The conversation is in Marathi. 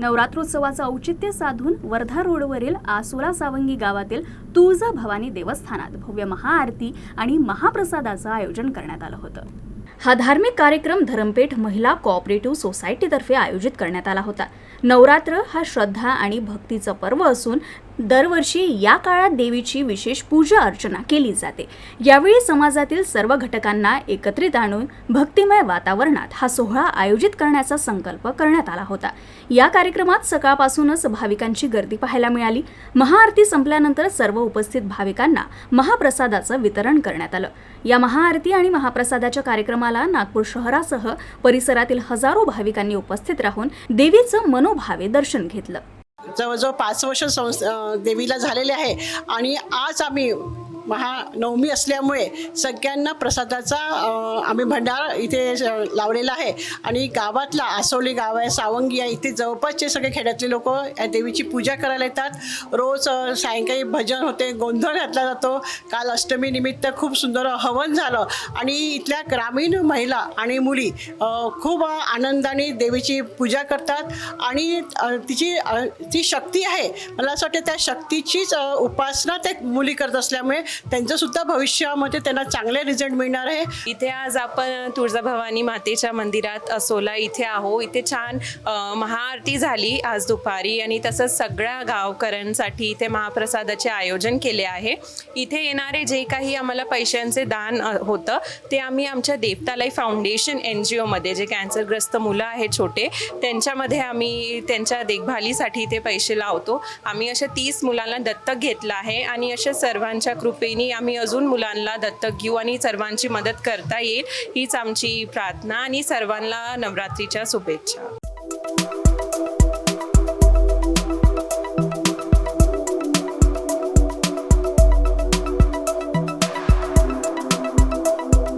नवरात्रोत्सवाचं औचित्य साधून वर्धा रोडवरील आसोला सावंगी गावातील तुळजा भवानी देवस्थानात भव्य महाआरती आणि महाप्रसादाचं आयोजन करण्यात आलं होतं. हा धार्मिक कार्यक्रम धरमपेठ महिला कोऑपरेटिव्ह सोसायटीतर्फे आयोजित करण्यात आला होता. नवरात्र हा श्रद्धा आणि भक्तीचं पर्व असून दरवर्षी या काळात देवीची विशेष पूजा अर्चना केली जाते. यावेळी समाजातील सर्व घटकांना एकत्रित आणून भक्तिमय वातावरणात हा सोहळा आयोजित करण्याचा संकल्प करण्यात आला होता. या कार्यक्रमात सकाळपासूनच भाविकांची गर्दी पाहायला मिळाली. महाआरती संपल्यानंतर सर्व उपस्थित भाविकांना महाप्रसादाचं वितरण करण्यात आलं. या महाआरती आणि महाप्रसादाच्या कार्यक्रमाला नागपूर शहरासह परिसरातील हजारो भाविकांनी उपस्थित राहून देवीचं मनोभावे दर्शन घेतलं. जवळजवळ पाच वर्ष संस देवीला झालेले आहे. आणि आज आम्ही महानवमी असल्यामुळे सगळ्यांना प्रसादाचा आम्ही भंडार इथे लावलेला आहे. आणि गावातला आसोली गाव आहे सावंगी आहे इथे जवळपासचे सगळे खेड्यातले लोक या देवीची पूजा करायला येतात. रोज सायंकाळी भजन होते गोंधळ घातला जातो. काल अष्टमी निमित्त खूप सुंदर हवन झालं. आणि इथल्या ग्रामीण महिला आणि मुली खूप आनंदाने देवीची पूजा करतात. आणि तिची ती शक्ती आहे. मला असं वाटतं त्या शक्तीचीच उपासना त्या मुली करत असल्यामुळे त्यांचंसुद्धा भविष्यामध्ये त्यांना चांगले रिझल्ट मिळणार आहे. इथे आज आपण तुळजाभवानी मातेच्या मंदिरात असोला इथे आहो. इथे छान महाआरती झाली आज दुपारी आणि तसंच सगळ्या गावकऱ्यांसाठी इथे महाप्रसादाचे आयोजन केले आहे. इथे येणारे जे काही आम्हाला पैशांचे दान होतं ते आम्ही आमच्या देवतालाई फाउंडेशन एन जी ओमध्ये जे कॅन्सरग्रस्त मुलं आहेत छोटे त्यांच्यामध्ये आम्ही त्यांच्या देखभालीसाठी ते पैसे लावतो. आम्ही अशा तीस मुलांना दत्तक घेतलं आहे आणि अशा सर्वांच्या कृपेने आम्ही अजून मुलांना दत्तक घेऊ आणि सर्वांची मदत करता येईल. हीच आमची प्रार्थना आणि सर्वांना नवरात्रीच्या शुभेच्छा.